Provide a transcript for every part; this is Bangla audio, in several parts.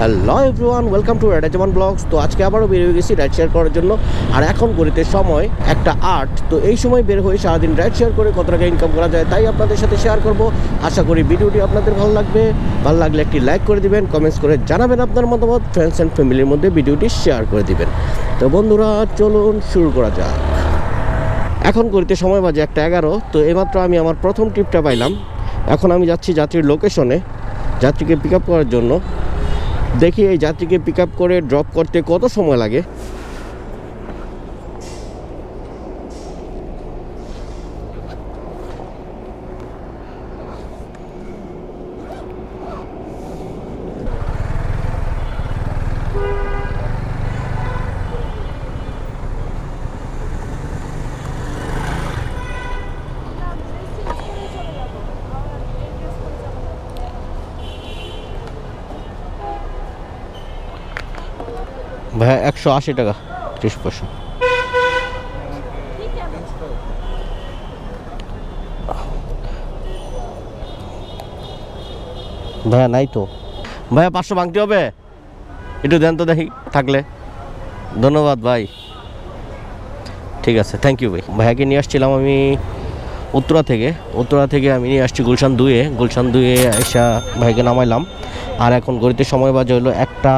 হ্যালো এভরিওয়ান, ওয়েলকাম টু রাইডাজমান ব্লগস। তো আজকে আবারও বের হয়ে গেছি রাইড শেয়ার করার জন্য। আর এখন করিতে সময় একটা আর্ট তো এই সময় বের হয়ে সারাদিন রাইড শেয়ার করে কত টাকা ইনকাম করা যায় তাই আপনাদের সাথে শেয়ার করব। আশা করি ভিডিওটি আপনাদের ভালো লাগবে। ভালো লাগলে একটি লাইক করে দিবেন কমেন্টস করে জানাবেন আপনার মতামত ফ্রেন্ডস অ্যান্ড ফ্যামিলির মধ্যে ভিডিওটি শেয়ার করে দিবেন। তো বন্ধুরা, চলুন শুরু করা যাক। এখন করিতে সময় বাজে একটা এগারো। তো এইমাত্র আমি আমার প্রথম ট্রিপটা পাইলাম। এখন আমি যাচ্ছি যাত্রীর লোকেশনে যাত্রীকে পিক আপ করার জন্য। দেখি এই যাত্রীকে পিক করে ড্রপ করতে কত সময় লাগে? ভাইয়া, একশো আশি টাকা, ত্রিশ পয়সা। ভাইয়া, নাই তো। ভাইয়া, পাঁচশো ভাঙতে হবে? একটু দেন তো দেখি থাকলে। ধন্যবাদ ভাই। ঠিক আছে থ্যাংক ইউ ভাই। ভাইয়াকে নিয়ে আসছিলাম আমি উত্তরা থেকে। উত্তরা থেকে আমি নিয়ে আসছি গুলশান দুয়ে গুলশান দুয়ে এসা ভাইকে নামাইলাম। আর এখন গড়িতে সময় বাজে হলো একটা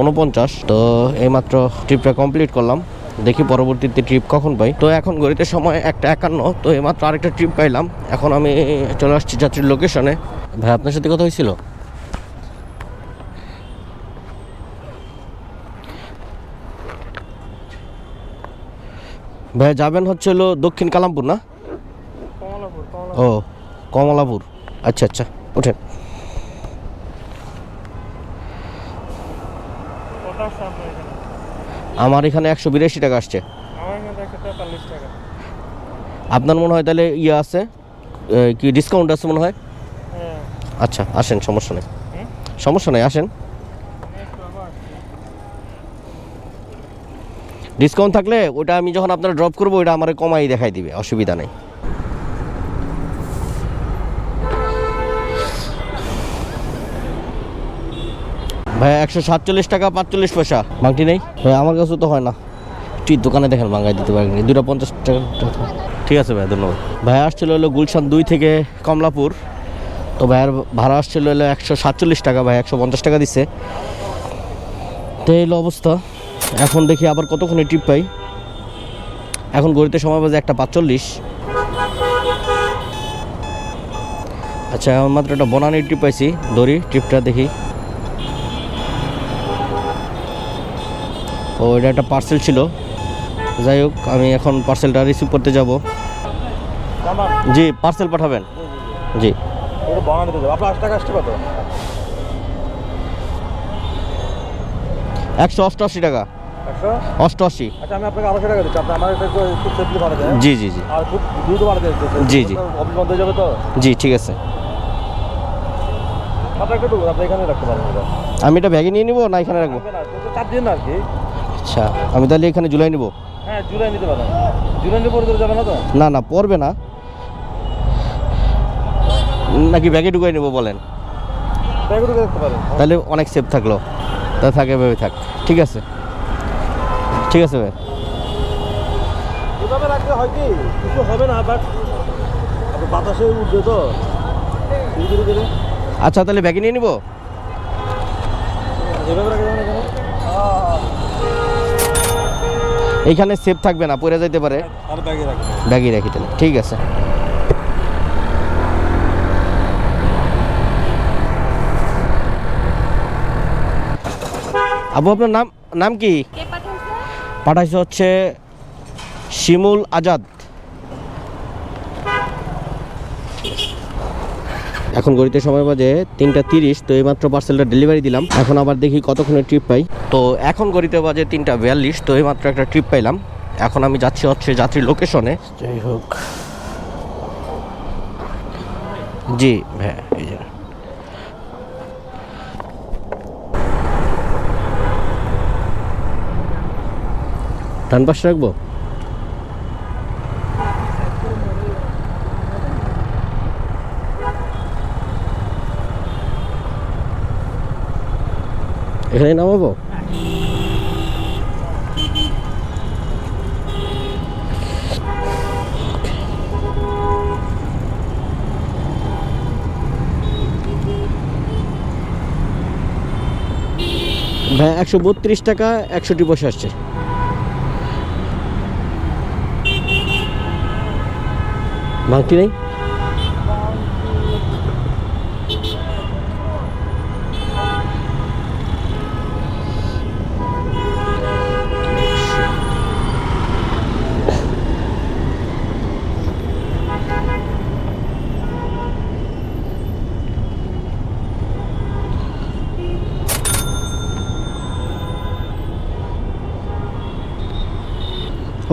উনপঞ্চাশ তো এইমাত্র ট্রিপটা কমপ্লিট করলাম। দেখি পরবর্তীতে ট্রিপ কখন পাই। তো এখন গড়িতে সময় একটা একান্ন। তো এইমাত্র আরেকটা ট্রিপ পাইলাম। এখন আমি চলে আসছি যাত্রীর লোকেশনে ভাই আপনার সাথে কথা হয়েছিল? ভাই যাবেন হচ্ছে হলো দক্ষিণ কালামপুর না? ও কমলাপুর। আচ্ছা আচ্ছা ওঠেন। আমার এখানে একশো বিরাশি টাকা আসছে। আপনার মনে হয় তাহলে ইয়ে আছে? কি ডিসকাউন্ট আছে মনে হয়? হ্যাঁ। আচ্ছা আসেন সমস্যা নেই। সমস্যা নেই আসেন। ডিসকাউন্ট থাকলে ওটা আমি যখন আপনারা ড্রপ করব ওটা আমার কমাই দেখাই দিবে অসুবিধা নেই। ভাই একশো সাতচল্লিশ টাকা, পাঁচচল্লিশ পয়সা। বাংটি নেই? ভাই আমার কাছে তো হয় না। তুই দোকানে দেখেন বাঙ্গাই দিতে পারেন। দুটো পঞ্চাশ টাকা ঠিক আছে ভাই ধন্যবাদ। ভাই আসছিল হলো গুলশান দুই থেকে কমলাপুর। তো ভাইয়ের ভাড়া আসছিল হলো একশো সাতচল্লিশ টাকা ভাই একশো পঞ্চাশ টাকা দিচ্ছে তো এই অবস্থা। এখন দেখি আবার কতক্ষণে ট্রিপ পাই। এখন গড়িতে সময় বাজে একটা পাঁচচল্লিশ। আচ্ছা এখন মাত্র একটা বনানি ট্রিপ পাইছি ধরি ট্রিপটা দেখি। ও এটা একটা পার্সেল ছিল। যাই হোক আমি এখন পার্সেলটা রিসিভ করতে যাব। জি পার্সেল পাঠাবেন। জি। একশো অষ্টআশি টাকা। অষ্টআশি। আচ্ছা? জি জি জি। জি, জি। অফিস বন্ধ যাবে তো? জি ঠিক আছে। আমি এটা ব্যাগে নিয়ে নিবো না এখানে রাখব? চার দিন আর কি। আচ্ছা আমি তাহলে এখানে জুলাই নিবো। হ্যাঁ জুলাই নিতে পারেন জুলাই নিয়ে পরে যাবে না তো? না না পড়বে না। নাকি ব্যাগে ঢুকাই নেব বলেন। ব্যাগে ঢুকে রাখতে পারেন তাহলে অনেক সেফ থাকল। তা থাকে ভেবে থাক। ঠিক আছে। ঠিক আছে ভাই। এভাবে রাখলে হয় কি? কিছু হবে না বাট বাতাসে উঠবে তো। আচ্ছা তাহলে ব্যাগে নিয়ে নিবো? এভাবে রাখা এইখানে সেফ থাকবে না পড়ে যাইতে পারে। ব্যাগই রাখি তাহলে ঠিক আছে। আবু আপনার নাম নাম কি? পাঠাইছে হচ্ছে শিমুল আজাদ। এখন গড়িতে সময় বাজে তিনটা তিরিশ তো এইমাত্র পার্সেলটা ডেলিভারি দিলাম। এখন আবার দেখি কতক্ষণে ট্রিপ পাই। তো এখন গড়িতে বাজে তিনটা বিয়াল্লিশ তো এইমাত্র একটা ট্রিপ পাইলাম। এখন আমি যাচ্ছি হচ্ছে যাত্রীর লোকেশনে যাই হোক। জি হ্যাঁ এই যে। ডান পাশে রাখব? এখানে নামাবো? ভাই একশো বত্রিশ টাকা একষট্টি পয়সা আসছে। ভাঙতি নেই?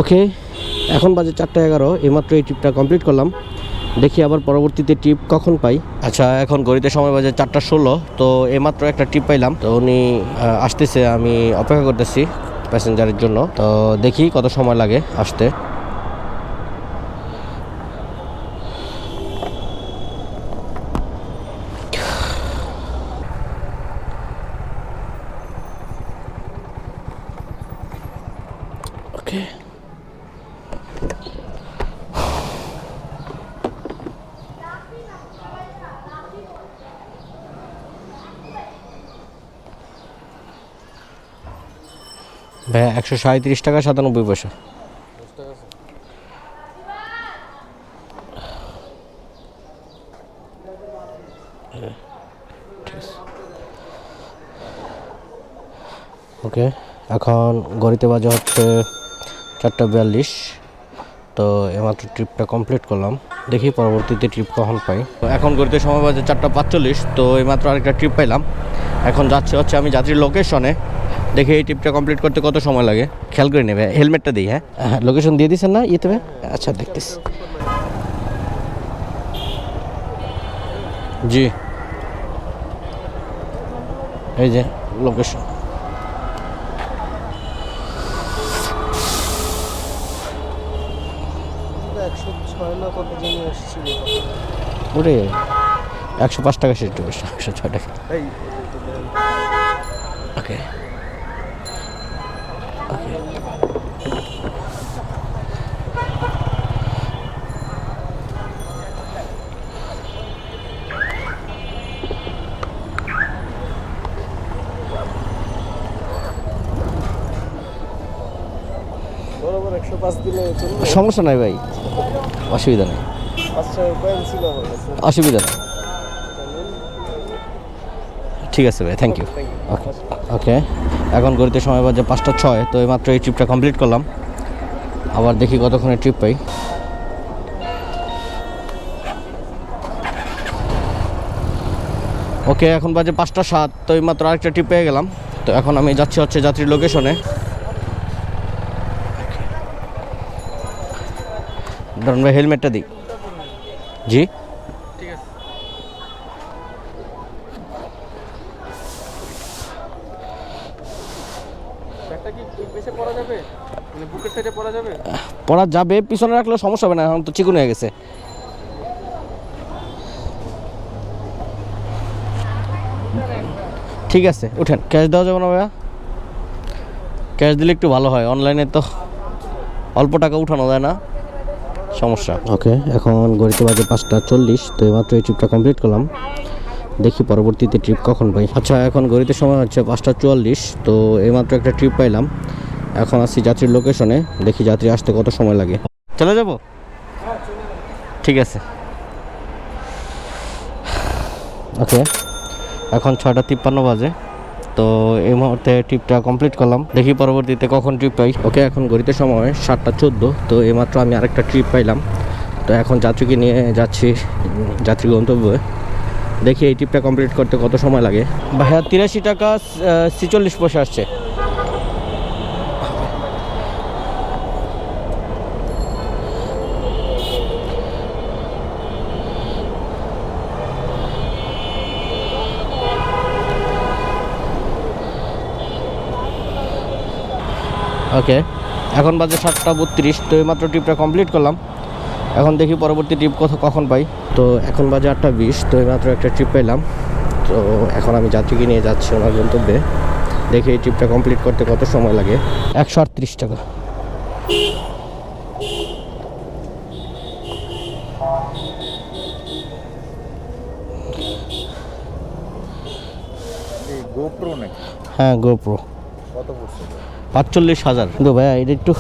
ওকে, এখন বাজে চারটা এগারো, এইমাত্র এই ট্রিপটা কমপ্লিট করলাম। দেখি আবার পরবর্তীতে ট্রিপ কখন পাই। আচ্ছা এখন গড়িতে সময় বাজে চারটা ষোলো, তো এইমাত্র একটা ট্রিপ পাইলাম। তো উনি আসতেছে, আমি অপেক্ষা করতেছি প্যাসেঞ্জারের জন্য। তো দেখি কত সময় লাগে আসতে। ভাইয়া, একশো সাঁত্রিশ টাকা, সাতানব্বই পয়সা। ওকে, এখন গড়িতে বাজে হচ্ছে চারটা বিয়াল্লিশ। তো এমাত্র ট্রিপটা কমপ্লিট করলাম। দেখি পরবর্তীতে ট্রিপ কখন পাই। তো এখন গড়িতে সময় বাজে চারটা পাঁচচল্লিশ, তো এইমাত্র আরেকটা ট্রিপ পাইলাম। এখন যাচ্ছে হচ্ছে আমি যাত্রীর লোকেশনে দেখি এই ট্রিপটা কমপ্লিট করতে কত সময় লাগে? খেয়াল করে নেবে হেলমেটটা দিই হ্যাঁ? হ্যাঁ লোকেশন দিয়ে দিচ্ছেন না ইয়েতে আচ্ছা দেখতেছি। জি। এই যে লোকেশন ওরে একশো পাঁচ টাকা সেটা একশো ছয় টাকা। ওকে ওকে বরাবর একশো পাঁচ দিলে চলবে সমস্যা নাই ভাই। অসুবিধা নেই। কাছে। অসুবিধা নেই। ঠিক আছে ভাই থ্যাংক ইউ ওকে ওকে এখন গড়িতে সময় বাজে পাঁচটা ছয়, তো এইমাত্র এই ট্রিপটা কমপ্লিট করলাম। আবার দেখি কতক্ষণে ট্রিপ পাই। ওকে এখন বাজে পাঁচটা সাত, তো এইমাত্র আরেকটা ট্রিপ পেয়ে গেলাম। তো এখন আমি যাচ্ছি হচ্ছে যাত্রীর লোকেশনে ধরুন ভাই হেলমেটটা দিই। জি? ব্যাগটা পড়া যাবে? মানে পড়া যাবে? পড়া যাবে পিছনে রাখলেও সমস্যা হবে না এখন তো চিকুন হয়ে গেছে। ঠিক আছে উঠেন। ক্যাশ দেওয়া যাবে না ভাইয়া? ক্যাশ দিলে একটু ভালো হয় অনলাইনে তো অল্প টাকা উঠানো যায় না। সমস্যা। ওকে এখন গড়িতে বাজে পাঁচটা চল্লিশ তো এইমাত্র এই ট্রিপটা কমপ্লিট করলাম। দেখি পরবর্তীতে ট্রিপ কখন পাই। আচ্ছা এখন গড়িতে সময় হচ্ছে পাঁচটা চুয়াল্লিশ, তো এইমাত্র একটা ট্রিপ পাইলাম। এখন আসছি যাত্রীর লোকেশনে দেখি যাত্রী আসতে কত সময় লাগে। চলে যাব? ঠিক আছে। ওকে, এখন ছটা তিপ্পান্ন বাজে, তো এই মুহূর্তে ট্রিপটা কমপ্লিট করলাম। দেখি পরবর্তীতে কখন ট্রিপ পাই। ওকে, এখন ঘড়িতে সময় সাতটা চোদ্দ, তো এইমাত্র আমি আরেকটা ট্রিপ পাইলাম। তো এখন যাত্রীকে নিয়ে যাচ্ছি যাত্রী গন্তব্যে। দেখি এই ট্রিপটা কমপ্লিট করতে কত সময় লাগে। ভাইয়া তিরাশি টাকা ছিচল্লিশ পয়সা আসছে। ওকে এখন বাজে সাতটা বত্রিশ তো এইমাত্র ট্রিপটা কমপ্লিট করলাম। এখন দেখি পরবর্তী ট্রিপ কত কখন পাই। তো এখন বাজে আটটা বিশ তো এইমাত্র একটা ট্রিপ পেলাম। তো এখন আমি যাত্রীকে নিয়ে যাচ্ছি ওনার গন্তব্যে। দেখি এই ট্রিপটা কমপ্লিট করতে কত সময় লাগে। একশো আটত্রিশ টাকা। গোপ্রো নাকি? হ্যাঁ গোপ্রো কত পড়ছে? পাঁচচল্লিশ হাজার। কিন্তু ভাইয়া এটা একটু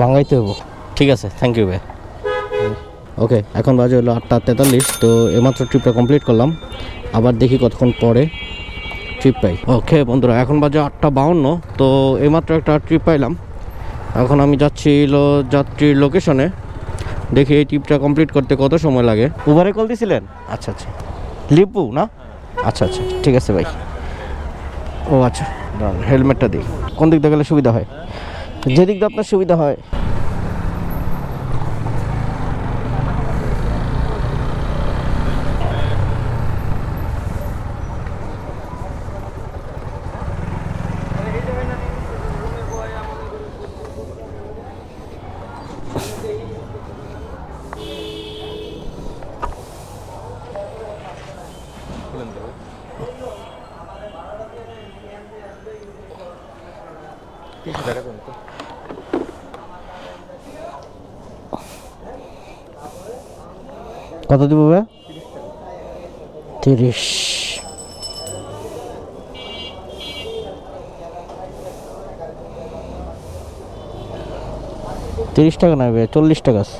ভাঙাইতে হব। ঠিক আছে থ্যাংক ইউ ভাই। ওকে এখন বাজে হলো আটটা তেতাল্লিশ তো এমাত্র ট্রিপটা কমপ্লিট করলাম। আবার দেখি কতক্ষণ পরে ট্রিপ পাই। ওকে বন্ধুরা এখন বাজে আটটা বাউন্ন তো এইমাত্র একটা ট্রিপ পাইলাম। এখন আমি যাচ্ছি হলো যাত্রীর লোকেশনে দেখি এই ট্রিপটা কমপ্লিট করতে কত সময় লাগে। উবারে কল দিছিলেন? আচ্ছা আচ্ছা। লিপু না? আচ্ছা আচ্ছা ঠিক আছে ভাই। ও আচ্ছা হেলমেটটা দিই। কোন দিক দিয়ে গেলে সুবিধা হয়? যেদিক দিয়ে আপনার সুবিধা হয়। তো? কত দিব ভাই? তিরিশ। তিরিশ টাকা না ভাই চল্লিশ টাকা আছে।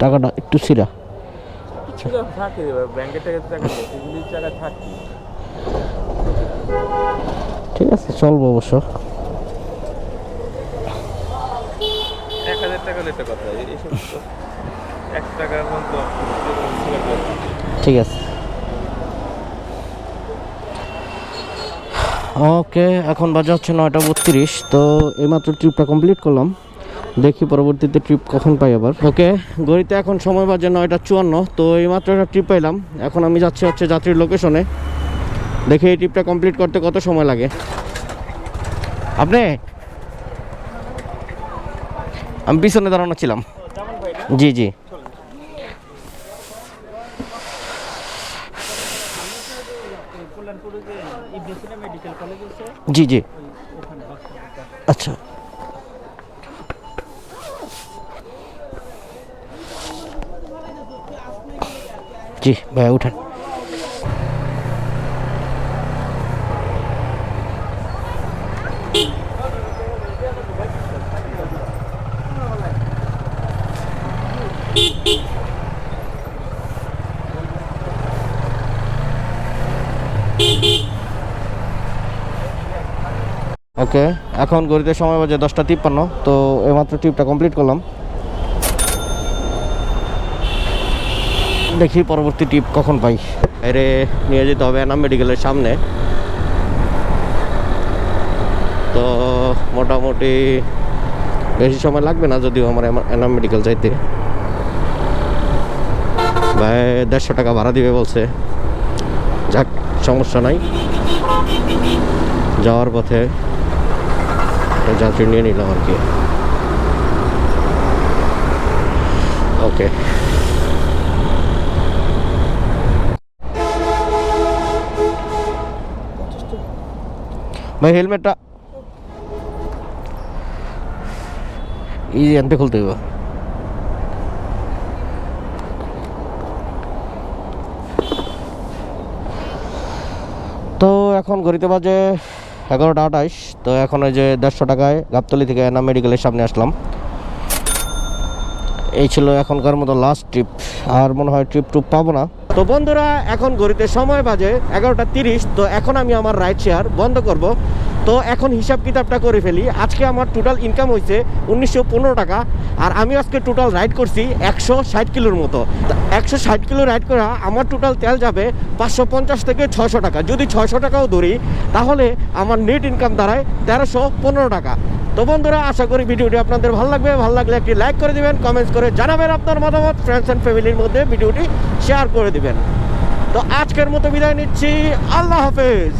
টাকাটা একটু সিরা ছিল থাকে ব্যাংকের টাকা টাকা নেই সেগুলির টাকা থাকে ঠিক আছে চলবো অবশ্য। এক হাজার টাকা হলে কথা এই এক টাকার মতো ঠিক আছে। ওকে এখন বাজে হচ্ছে নয়টা বত্রিশ তো এইমাত্র ট্রিপটা কমপ্লিট করলাম। দেখি পরবর্তীতে ট্রিপ কখন পাই আবার। ওকে গড়িতে এখন সময় বাজে নয়টা চুয়ান্ন, তো এইমাত্র একটা ট্রিপ পাইলাম। এখন আমি যাচ্ছি হচ্ছে যাত্রীর লোকেশনে দেখি এই ট্রিপটা কমপ্লিট করতে কত সময় লাগে। আপনি? আমি পিছনে দাঁড়ানো ছিলাম। জি জি। জি জি। আচ্ছা। জি ভাইয়া উঠেন। ওকে এখন গড়িতে সময় বাজে দশটা তিপ্পান্ন, তো এইমাত্র ট্রিপটা কমপ্লিট করলাম। দেখি পরবর্তী ট্রিপ কখন পাই। এরে নিয়ে যেতে হবে এনাম মেডিকেলের সামনে। তো মোটামুটি বেশি সময় লাগবে না যদিও আমার এনাম মেডিকেল যাইতে। ভাই দেড়শো টাকা ভাড়া দিবে বলছে। যাক, সমস্যা নাই। যাওয়ার পথে যাত্রী নিয়ে নিলাম আর কি। ওকে। ভাই হেলমেটটা এই আনতে খুলতে হবে তো এখন ঘড়িতে বাজে এগারোটা আঠাইশ। তো এখন ওই যে দেড়শো টাকায় গাবতলি থেকে এনাম মেডিকেলের সামনে আসলাম। এই ছিল এখনকার মতো লাস্ট ট্রিপ আর মনে হয় ট্রিপ টুপ পাবো না। তো বন্ধুরা, এখন ঘড়িতে সময় বাজে এগারোটা তিরিশ, তো এখন আমি আমার রাইড শেয়ার বন্ধ করব। তো এখন হিসাব কিতাবটা করে ফেলি। আজকে আমার টোটাল ইনকাম হয়েছে উনিশশো পনেরো টাকা, আর আমি আজকে টোটাল রাইড করছি একশো ষাট কিলোর মতো। একশো ষাট কিলো রাইড করা, আমার টোটাল তেল যাবে পাঁচশো পঞ্চাশ থেকে ছশো টাকা। যদি ছশো টাকাও ধরি, তাহলে আমার নেট ইনকাম দাঁড়ায় তেরোশো পনেরো টাকা। তো বন্ধুরা, আশা করি ভিডিওটি আপনাদের ভালো লাগবে। ভালো লাগলে একটি লাইক করে দিবেন কমেন্টস করে জানাবেন আপনার মতামত ফ্রেন্ডস অ্যান্ড ফ্যামিলির মধ্যে ভিডিওটি শেয়ার করে দিবেন। তো আজকের মতো বিদায় নিচ্ছি। আল্লাহ হাফেজ।